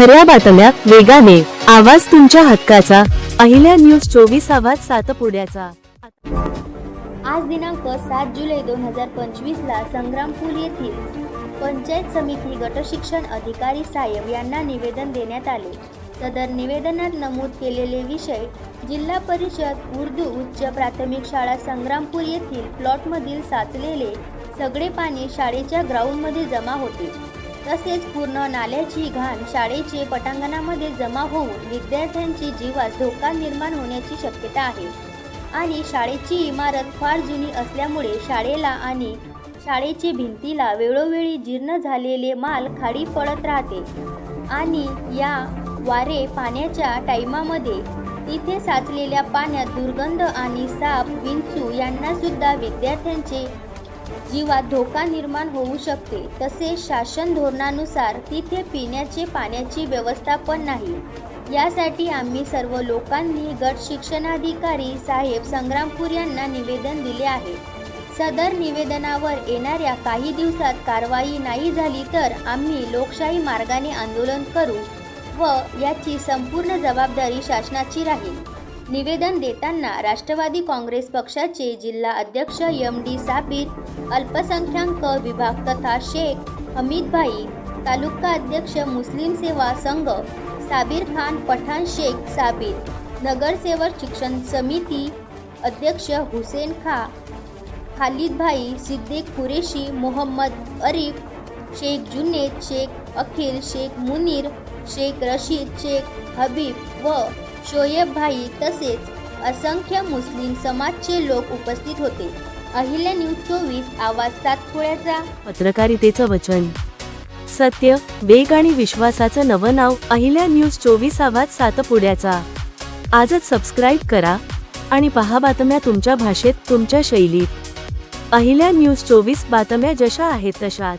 खऱ्या बातम्या वेगाने. आवाज तुमच्या हक्काचा. पहिल्या न्यूज चोवीस आवाज सातपुड्याचा आज दिनांक सात जुलै दोन हजार पंचवीसला संग्रामपूर येथील पंचायत समिती गटशिक्षण अधिकारी साहेब यांना निवेदन देण्यात आले. सदर निवेदनात नमूद केलेले विषय जिल्हा परिषद उर्दू उच्च प्राथमिक शाळा संग्रामपूर येथील प्लॉटमधील साचलेले सगळे पाणी शाळेच्या ग्राउंडमध्ये जमा होते. तसेच पूर्ण नाल्याची घाण शाळेचे पटांगणामध्ये जमा होऊन विद्यार्थ्यांची जीवास धोका निर्माण होण्याची शक्यता आहे. आणि शाळेची इमारत फार जुनी असल्यामुळे शाळेला आणि शाळेची भिंतीला वेळोवेळी जीर्ण झालेले माल खाडी पडत राहते. आणि या वारे पाण्याच्या टाईमामध्ये तिथे साचलेल्या पाण्यात दुर्गंध आणि साप विंचू यांना सुद्धा विद्यार्थ्यांचे जीवात धोका निर्माण होऊ शकते. तसेच शासन धोरणानुसार तिथे पिण्याचे पाण्याची व्यवस्था पण नाही. यासाठी आम्ही सर्व लोकांनी गट शिक्षणाधिकारी साहेब संग्रामपूर यांना निवेदन दिले आहे. सदर निवेदनावर येणाऱ्या काही दिवसात कारवाई नाही झाली तर आम्ही लोकशाही मार्गाने आंदोलन करू व याची संपूर्ण जबाबदारी शासनाची राहील. निवेदन देताना राष्ट्रवादी काँग्रेस पक्षाचे जिल्हा अध्यक्ष एम डी साबित अल्पसंख्याक विभाग तथा शेख हमीदभाई तालुका अध्यक्ष मुस्लिम सेवा संघ साबीर खान पठाण शेख साबीर नगरसेवक शिक्षण समिती अध्यक्ष हुसेन खा खालिदभाई सिद्दीक कुरेशी मोहम्मद अरीफ शेख जुनेद शेख अखिल शेख मुनीर शेख रशीद शेख हबीब व शोएब भाई तसेच असंख्य मुस्लिम समाजचे लोक उपस्थित होते. अहिल्या न्यूज चोवीस आवाज सातपुड्याचा. पत्रकारितेचं वचन. सत्य वेग आणि विश्वासाचं नवं नाव अहिल्या न्यूज चोवीस आवाज सातपुड्याचा. आजच सबस्क्राईब करा आणि पहा बातम्या तुमच्या भाषेत तुमच्या शैलीत. अहिल्या न्यूज चोवीस बातम्या जशा आहेत तशाच.